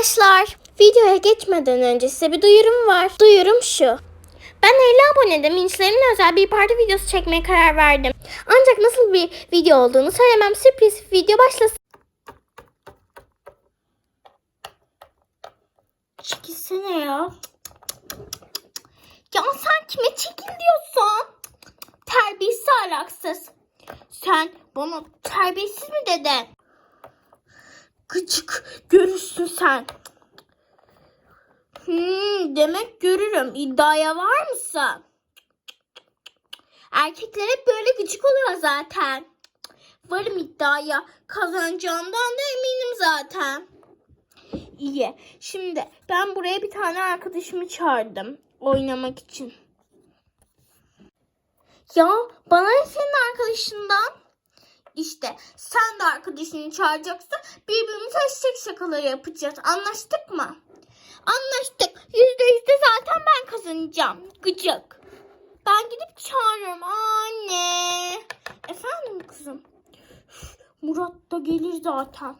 Arkadaşlar videoya geçmeden önce size bir duyurum var. Duyurum şu. Ben 50 abonede Minçlerin özel bir parti videosu çekmeye karar verdim. Ancak nasıl bir video olduğunu söylemem sürpriz video başlasın. Çekilsene ya. Ya sen kime çekil diyorsun? Terbiyesiz ahlaksız. Sen bana terbiyesiz mi dedin? Gıcık görürsün sen. Hmm, demek görürüm. İddiaya var mısın? Erkekler hep böyle gıcık oluyor zaten. Varım iddiaya. Kazanacağımdan da eminim zaten. İyi. Şimdi ben buraya bir tane arkadaşımı çağırdım. Oynamak için. Ya bana senin arkadaşından? İşte sen de arkadaşını çağıracaksın. Birbirimize eşek şakaları yapacağız. Anlaştık mı? Anlaştık. Yüzde yüzde zaten ben kazanacağım. Gıcık. Ben gidip çağırırım. Anne. Efendim kızım. Murat da gelir zaten.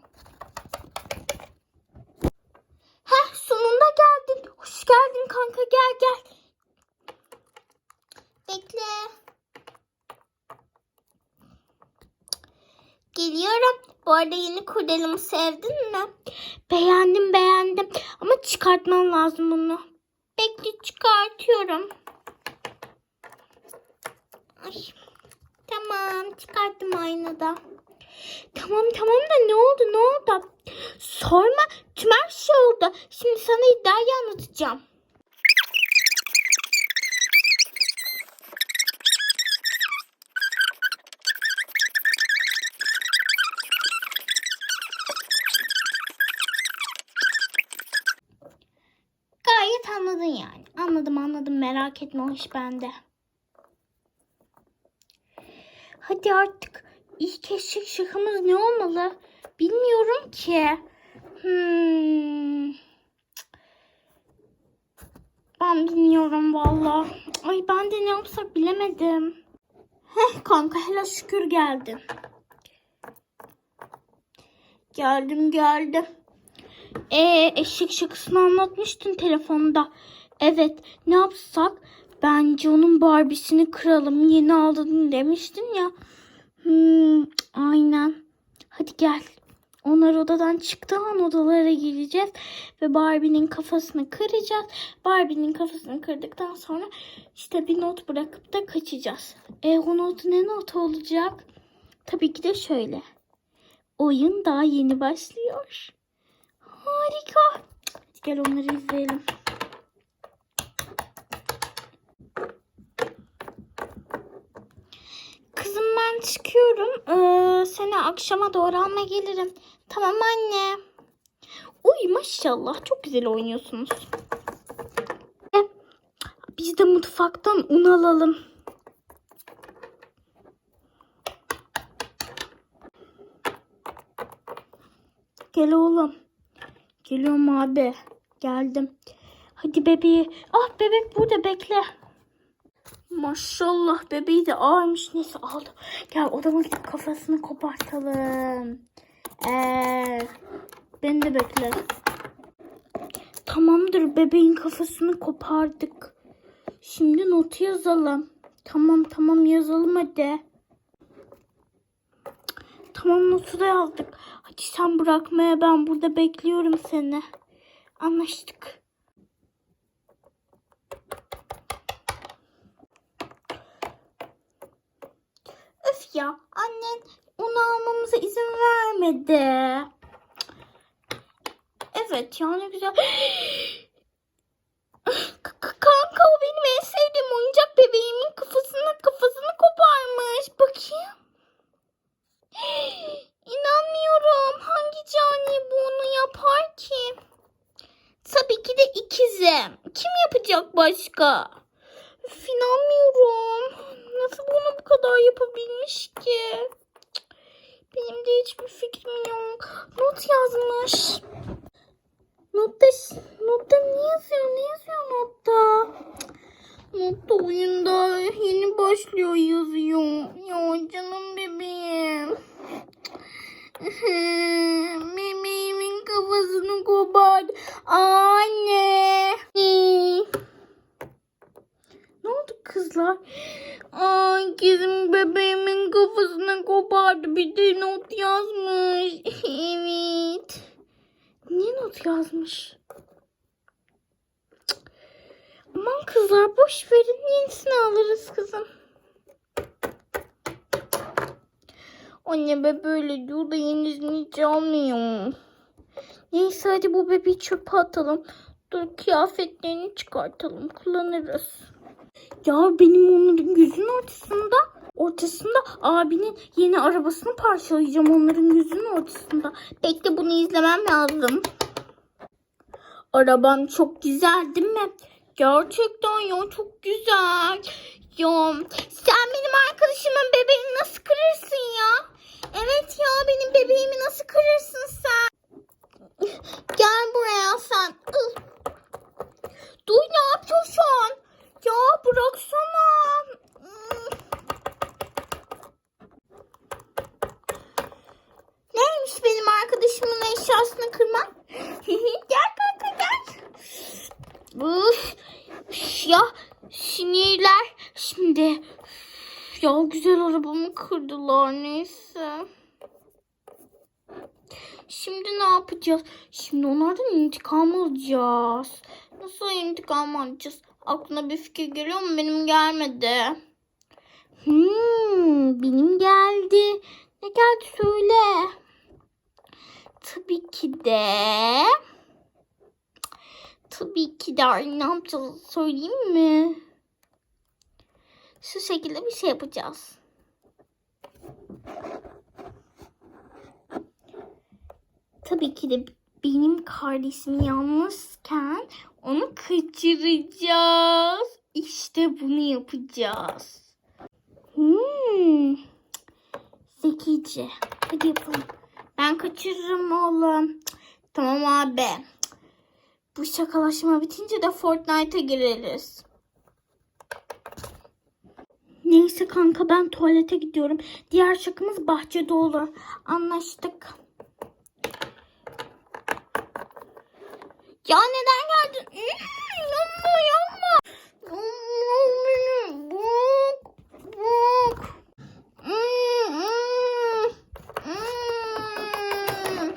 Heh sonunda geldin. Hoş geldin kanka gel gel. Bekle. Geliyorum. Bu arada yeni kurdelemi sevdin mi? Beğendim beğendim. Ama çıkartmam lazım bunu. Bekle çıkartıyorum. Ay. Tamam çıkarttım aynada. Tamam tamam da ne oldu ne oldu? Sorma tüm her şey oldu. Şimdi sana iddiayı anlatacağım. Yani. Anladım anladım merak etme o iş bende. Hadi artık ilk eşek şakamız ne olmalı? Bilmiyorum ki. Hmm. Ben bilmiyorum valla. Ay ben de ne yapsak bilemedim. Heh kanka hele şükür geldin. Geldim geldim. Ee, eşek şakasını anlatmıştın telefonda. Evet, ne yapsak? Bence onun Barbie'sini kıralım. Yeni aldın demiştin ya. Hmm, aynen. Hadi gel. Onlar odadan çıktığı an odalara gireceğiz. Ve Barbie'nin kafasını kıracağız. Barbie'nin kafasını kırdıktan sonra işte bir not bırakıp da kaçacağız. E o not ne not olacak? Tabii ki de şöyle. Oyun daha yeni başlıyor. Harika. Hadi gel onları izleyelim. Kızım çıkıyorum. Ee, seni akşama doğru almaya gelirim. Tamam anne. Uy maşallah çok güzel oynuyorsunuz. E, Biz de mutfaktan un alalım. Gel oğlum. Geliyorum abi. Geldim. Hadi bebeği. Ah bebek burada bekle. Maşallah bebeği de ağırmış. Neyse aldım. Gel gidip kafasını kopartalım. Ee, beni de bekle. Tamamdır bebeğin kafasını kopardık. Şimdi notu yazalım. Tamam tamam yazalım hadi. Tamam notu da yazdık. Hadi sen bırakmaya ben burada bekliyorum seni. Anlaştık. Ya annen onu almamıza izin vermedi. Evet ya ne güzel. Kanka o benim en sevdiğim oyuncak bebeğimin kafasını kafasını koparmış. Bakayım. İnanmıyorum. Hangi cani bunu yapar ki? Tabii ki de ikizim. Kim yapacak başka? Üf, inanmıyorum. Nasıl bunu bu kadar yapabilmiş ki? Benim de hiçbir fikrim yok. Not yazmış. Notta, notta ne yazıyor? Ne yazıyor notta? Notta oyunda yeni başlıyor yazıyor. Ya canım bebeğim. Bebeğimin kafasını kopardı. Anne. Ne? Ne oldu kızlar? Ay kızım bebeğimin kafasına kopardı. Bir de not yazmış. evet. Niye not yazmış? Cık. Aman kızlar boş verin. Yenisini alırız kızım. Anne be böyle diyor da yenisini hiç almıyor. Neyse hadi bu bebeği çöpe atalım. Dur kıyafetlerini çıkartalım. Kullanırız. Ya benim onların gözünün ortasında ortasında abinin yeni arabasını parçalayacağım onların gözünün ortasında. Bekle bunu izlemem lazım. Araban çok güzel değil mi? Gerçekten ya çok güzel. Ya sen benim arkadaşımın bebeğini nasıl kırırsın ya? Evet ya benim bebeğimi nasıl kırırsın sen? Gel buraya sen. Ih. Dur ne yapıyorsun? Ya bıraksana. Hmm. Neymiş benim arkadaşımın eşyasını kırmak? gel kanka gel. Uf, ya sinirler. Şimdi ya güzel arabamı kırdılar neyse. Şimdi ne yapacağız? Şimdi onlardan intikam alacağız. Nasıl intikam alacağız? Aklına bir fikir geliyor mu? Benim gelmedi. Hmm, benim geldi. Ne geldi söyle. Tabii ki de. Tabii ki de ne yapacağız söyleyeyim mi? Şu şekilde bir şey yapacağız. Tabii ki de benim kardeşim yalnızken onu kaçıracağız. İşte bunu yapacağız. Hmm. Zekice. Hadi yapalım. Ben kaçırırım oğlum. Tamam abi. Bu şakalaşma bitince de Fortnite'a gireriz. Neyse kanka ben tuvalete gidiyorum. Diğer şakamız bahçede olur. Anlaştık. Ya neden geldin? Hmm, Yanma yanma. Yanma beni. Bırak. Bırak. Hmm, hmm, hmm.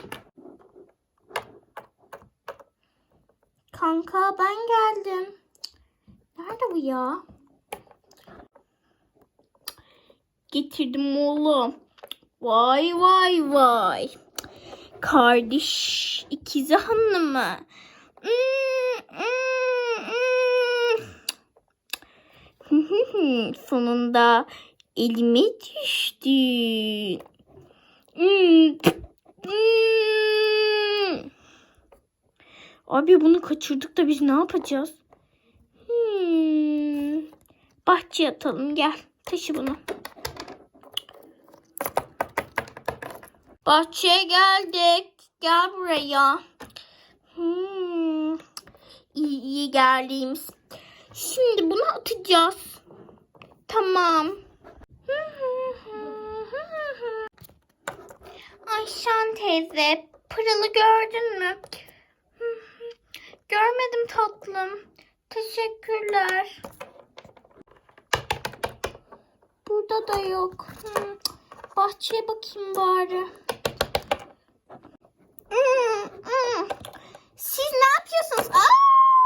Kanka ben geldim. Nerede bu ya? Getirdim oğlum. Vay vay vay. Kardeş ikizi hanımı. Hmm. Sonunda elime düştü. Hmm, hmm. Abi bunu kaçırdık da biz ne yapacağız? Hmm. Bahçeye atalım gel. Taşı bunu. Bahçeye geldik. Gel buraya. Hmm. İyi, iyi geldiğimiz. Şimdi bunu atacağız. Tamam. Ayşen teyze, pırılı gördün mü? Görmedim tatlım. Teşekkürler. Burada da yok. Hmm. Bahçeye bakayım bari. Hmm, hmm. Siz ne yapıyorsunuz? Aa!